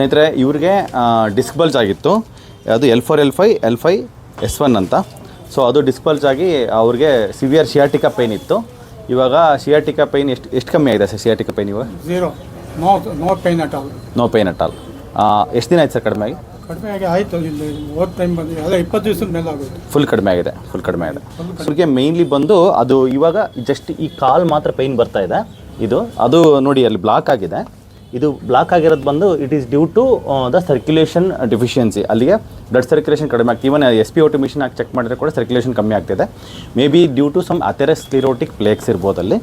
ಸ್ನೇಹಿತರೆ ಇವ್ರಿಗೆ disc bulge ಆಗಿತ್ತು. ಅದು L four L five L five S one ಅಂತ. ಸೊ ಅದು ಡಿಸ್ಕ್ ಬಲ್ಜ್ ಆಗಿ ಅವ್ರಿಗೆ ಸಿವಿಯರ್ ಸಿಯಾಟಿಕಾ ಪೈನ್ ಇತ್ತು. ಇವಾಗ ಶಿಯಾಟಿಕಾ ಪೈನ್ ಎಷ್ಟು ಎಷ್ಟು ಕಮ್ಮಿ ಆಗಿದೆ ಸರ್ ಶಿಯಾಟಿಕಾ ಪೈನ್ ಇವಾಗ? Zero no no pain at all no pain at all ಎಷ್ಟು ದಿನ ಆಯ್ತು ಸರ್ ಕಡಿಮೆ ಆಗಿ? ಕಡಿಮೆ ಆಗಿ ಆಯಿತು ಇಲ್ಲಿ ಹೋದ ಟೈಮ್ ಬಂದು ಅದೇ ಇಪ್ಪತ್ತು ದಿವಸದ ಮೇಲೆ ಆಗುತ್ತೆ ಫುಲ್ ಕಡಿಮೆ ಆಗಿದೆ ಫುಲ್ ಕಡಿಮೆ ಆಗಿದೆ. ಅವ್ರಿಗೆ ಮೇಯ್ನ್ಲಿ ಬಂದು ಅದು ಇವಾಗ ಜಸ್ಟ್ ಈ ಕಾಲ್ ಮಾತ್ರ ಪೈನ್ ಬರ್ತಾ ಇದೆ. ಇದು ಅದು ನೋಡಿ ಅಲ್ಲಿ ಬ್ಲಾಕ್ ಆಗಿದೆ. ಇದು ಬ್ಲಾಕ್ ಆಗಿರೋದು ಬಂದು it is due to the circulation deficiency ಅಲ್ಲಿಗೆ ಬ್ಲಡ್ ಸರ್ಕ್ಯುಲೇಷನ್ ಕಡಿಮೆ ಆಗ್ತದೆ. Even S P O T machine ಹಾಕಿ ಚೆಕ್ ಮಾಡಿದ್ರೆ ಕೂಡ ಸರ್ಕ್ಯುಲೇಷನ್ ಕಮ್ಮಿ ಆಗ್ತಿದೆ. May be due to some atherosclerotic plaques ಇರ್ಬೋದು ಅಲ್ಲಿ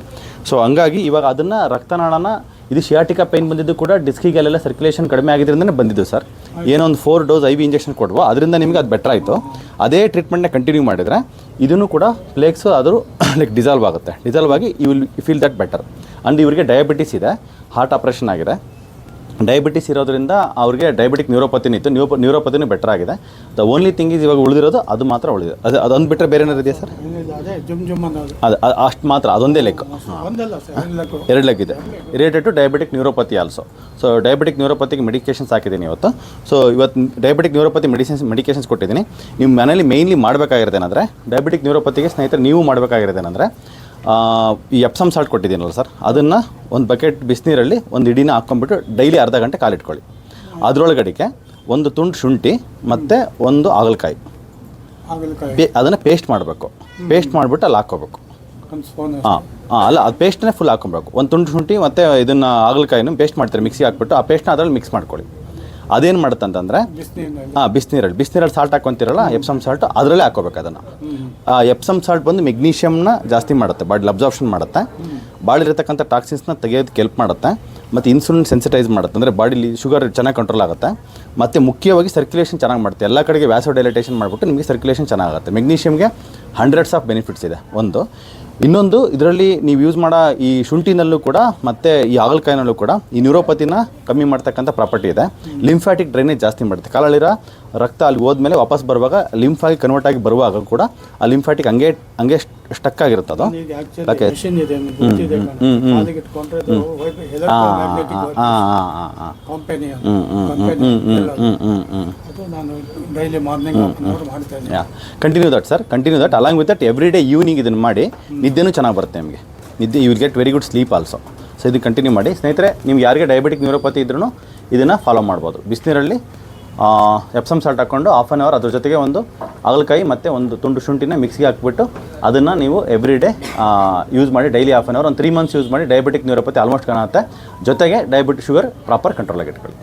ಸೊ ಹಂಗಾಗಿ ಇವಾಗ ಅದನ್ನು ರಕ್ತನಾಳನ, ಇದು ಶಿಯಾಟಿಕಾ ಪೈನ್ ಬಂದಿದ್ದು ಕೂಡ ಡಿಸ್ಕಿಗೆ ಅಲ್ಲೆಲ್ಲ ಸರ್ಕ್ಯುಲೇಷನ್ ಕಡಿಮೆ ಆಗಿದ್ರಿಂದನೇ ಬಂದಿದ್ದು ಸರ್ ಏನೋ ಒಂದು four dose I V injection ಕೊಡುವ ಅದರಿಂದ ನಿಮಗೆ ಅದು ಬೆಟರ್ ಆಯಿತು. ಅದೇ ಟ್ರೀಟ್ಮೆಂಟ್ನ ಕಂಟಿನ್ಯೂ ಮಾಡಿದರೆ, ಇದನ್ನು ಕೂಡ ಪ್ಲೇಕ್ಸು ಆದರೂ ಲೈಕ್ ಡಿಸಾಲ್ವ್ ಆಗುತ್ತೆ. ಡಿಸಾಲ್ವ್ ಆಗಿ you will feel that better and ಇವರಿಗೆ ಡಯಾಬಿಟಿಸ್ ಇದೆ ಹಾರ್ಟ್ ಆಪ್ರೇಷನ್ ಆಗಿದೆ. ಡಯಾಬಿಟಿಸ್ ಇರೋದ್ರಿಂದ ಅವ್ರಿಗೆ ಡಯಾಬಿಟಿಕ್ ನ್ಯೂರೋಪತಿನ ಇತ್ತು. ನ್ಯೂರೋ ನ್ಯೂರೋಪತಿನೂ ಬೆಟರ್ ಆಗಿದೆ. ದ ಓನ್ಲಿ ಥಿಂಗ್ ಇಸ್ ಇವಾಗ ಉಳಿದಿರೋದು ಅದು ಮಾತ್ರ ಉಳಿದಿದೆ. ಅದು ಅದೊಂದು ಬಿಟ್ಟರೆ ಬೇರೆ ಏನಾರು ಇದೆಯಾ ಸರ್? ಅದೇ ಅಷ್ಟು ಮಾತ್ರ, ಅದೊಂದೇ ಲೆಕ್ಕ. ಎರಡು ಲೆಕ್ಕ ಇದೆ. Related to diabetic neuropathy also so diabetic ನ್ಯೂರೋಪತಿಗೆ medications ಹಾಕಿದ್ದೀನಿ ಇವತ್ತು. ಸೊ ಇವತ್ತು ಡಯಾಬಿಟಿಕ್ ನ್ಯೂರೋಪತಿ ಮೆಡಿಸಿನ್ಸ್ ಮೆಡಿಕೇಶನ್ಸ್ ಕೊಟ್ಟಿದ್ದೀನಿ. ನಿಮ್ಮ ಮನೇಲಿ ಮೇಯ್ನ್ಲಿ ಮಾಡಬೇಕಾಗಿರೋದೇನೆಂದರೆ ಡಯಾಬಿಟಿಕ್ ನ್ಯೂರೋಪತಿಗೆ ಸ್ನೇಹಿತರೆ ನೀವು ಮಾಡಬೇಕಾಗಿರೋದೇನೆಂದರೆ ಈ ಎಪ್ಸಮ್ ಸಾಲ್ಟ್ ಕೊಟ್ಟಿದ್ದೀನಲ್ಲ ಸರ್ ಅದನ್ನು ಒಂದು ಬಕೆಟ್ ಬಿಸಿನೀರಲ್ಲಿ ಒಂದು ಇಡಿನ ಹಾಕ್ಕೊಂಬಿಟ್ಟು ಡೈಲಿ ಅರ್ಧ ಗಂಟೆ ಕಾಲಿಟ್ಕೊಳ್ಳಿ. ಅದರೊಳಗಡೆಗೆ ಒಂದು ತುಂಡು ಶುಂಠಿ ಮತ್ತು ಒಂದು ಹಾಗಲಕಾಯಿ. ಪೇ ಅದನ್ನು ಪೇಸ್ಟ್ ಮಾಡಬೇಕು. ಪೇಸ್ಟ್ ಮಾಡಿಬಿಟ್ಟು ಅಲ್ಲಿ ಹಾಕ್ಕೋಬೇಕು. ಹಾಂ ಹಾಂ ಅಲ್ಲ ಅದು ಪೇಸ್ಟ್ನೇ ಫುಲ್ ಹಾಕೊಬೇಕು ಒಂದು ತುಂಡು ಶುಂಠಿ ಮತ್ತು ಇದನ್ನು ಹಾಗಲಕಾಯಿನ ಪೇಸ್ಟ್ ಮಾಡ್ತಾರೆ ಮಿಕ್ಸಿ ಹಾಕ್ಬಿಟ್ಟು ಆ ಪೇಸ್ಟ್ನ ಅದರಲ್ಲಿ ಮಿಕ್ಸ್ ಮಾಡ್ಕೊಳ್ಳಿ. ಅದೇನು ಮಾಡುತ್ತೆ ಅಂತಂದರೆ ಹಾಂ ಬಿಸಿನೀರಲ್ಲಿ ಬಿಸಿನೀರಲ್ಲಿ ಸಾಲ್ಟ್ ಹಾಕ್ಕೊಂತೀರಲ್ಲ ಎಪ್ಸಮ್ ಸಾಲ್ಟ್ ಅದರಲ್ಲೇ ಹಾಕೋಬೇಕು ಅದನ್ನು. ಆ ಎಪ್ಸಮ್ ಸಾಲ್ಟ್ ಬಂದು ಮೆಗ್ನೀಷಿಯಮ್ನ ಜಾಸ್ತಿ ಮಾಡುತ್ತೆ. ಬಾಡಿ ಅಬ್ಸಾರ್ಪ್ಷನ್ ಮಾಡುತ್ತೆ. ಬಾಡಿಲಿರ್ತಕ್ಕಂಥ ಟಾಕ್ಸಿನ್ಸ್ನ ತೆಗೆಯೋದಕ್ಕೆ ಹೆಲ್ಪ್ ಮಾಡುತ್ತೆ. ಮತ್ತು ಇನ್ಸುಲಿನ್ ಸೆನ್ಸಿಟೈಸ್ ಮಾಡುತ್ತೆ. ಅಂದರೆ ಬಾಡಿಲಿ ಶುಗರ್ ಚೆನ್ನಾಗಿ ಕಂಟ್ರೋಲ್ ಆಗುತ್ತೆ. ಮತ್ತು ಮುಖ್ಯವಾಗಿ ಸರ್ಕ್ಯುಲೇಷನ್ ಚೆನ್ನಾಗಿ ಮಾಡುತ್ತೆ. ಎಲ್ಲ ಕಡೆಗೆ ವ್ಯಾಸೋ ಡೈಲೈಟೇಷನ್ ಮಾಡಿಬಿಟ್ಟು ನಿಮಗೆ ಸರ್ಕ್ಯುಲೇಷನ್ ಚೆನ್ನಾಗುತ್ತೆ ಮೆಗ್ನೀಷಿಯಮ್ಗೆ ಹಂಡ್ರೆಡ್ಸ್ ಆಫ್ ಬೆನಿಫಿಟ್ಸ್ ಇದೆ. ಒಂದು. ಇನ್ನೊಂದು, ಇದರಲ್ಲಿ ನೀವು ಯೂಸ್ ಮಾಡೋ ಈ ಶುಂಠಿನಲ್ಲೂ ಕೂಡ, ಮತ್ತು ಈ ಹಾಗಲಕಾಯಿನಲ್ಲೂ ಕೂಡ, ಈ ನ್ಯೂರೋಪತಿನ ಕಮ್ಮಿ ಮಾಡ್ತಕ್ಕಂಥ ಪ್ರಾಪರ್ಟಿ ಇದೆ. ಲಿಂಫ್ಯಾಟಿಕ್ ಡ್ರೈನೇಜ್ ಜಾಸ್ತಿ ಮಾಡುತ್ತೆ. ಕಾಲಲ್ಲಿರೋ ರಕ್ತ ಅಲ್ಲಿ ಹೋದ್ಮೇಲೆ ವಾಪಸ್ ಬರುವಾಗ ಲಿಂಫಾಗಿ ಕನ್ವರ್ಟ್ ಆಗಿ ಬರುವಾಗ ಕೂಡ ಆ ಲಿಂಫಾಟಿಕ್ ಹಂಗೆ ಹಂಗೆ ಸ್ಟಕ್ ಆಗಿರುತ್ತೆ ಅದು. ಯಾಕೆ? Continue that sir continue that along with that every day evening ಇದನ್ನು ಮಾಡಿ ನಿದ್ದೆನೂ ಚೆನ್ನಾಗಿ ಬರುತ್ತೆ ನಿಮಗೆ. ನಿದ್ದೆ you will get very good sleep also so ಇದು ಕಂಟಿನ್ಯೂ ಮಾಡಿ. ಸ್ನೇಹಿತರೆ ನಿಮ್ಗೆ ಯಾರಿಗೆ ಡಯಾಬಿಟಿಕ್ ನ್ಯೂರೋಪತಿ ಇದ್ರೂ ಇದನ್ನು ಫಾಲೋ ಮಾಡ್ಬೋದು. ಬಿಸಿನೀರಲ್ಲಿ ಎಪ್ಸಮ್ ಸಾಲ್ಟ್ ಹಾಕ್ಕೊಂಡು ಹಾಫ್ ಆನ್ ಅವರ್ ಅದ್ರ ಜೊತೆಗೆ ಒಂದು ಹಾಗಲಕಾಯಿ ಮತ್ತು ಒಂದು ತುಂಡು ಶುಂಠಿನ ಮಿಕ್ಸಿಗೆ ಹಾಕ್ಬಿಟ್ಟು ಅದನ್ನು ನೀವು ಎವ್ರಿ ಡೇ ಯೂಸ್ ಮಾಡಿ ಡೈಲಿ ಹಾಫ್ ಆನ್ ಅವರ್ ಒಂದು ತ್ರೀ ಮಂತ್ಸ್ ಯೂಸ್ ಮಾಡಿ ಡಯಾಬಿಟಿಕ್ ನ್ಯೂರೋಪತಿ ಆಲ್ಮೋಸ್ಟ್ ಕಾಣುತ್ತೆ. ಜೊತೆಗೆ ಡಯಾಬಿಟಿಕ್ ಶುಗರ್ ಪ್ರಾಪರ್ ಕಂಟ್ರೋಲಾಗಿ ಇಟ್ಕೊಳ್ಳಿ.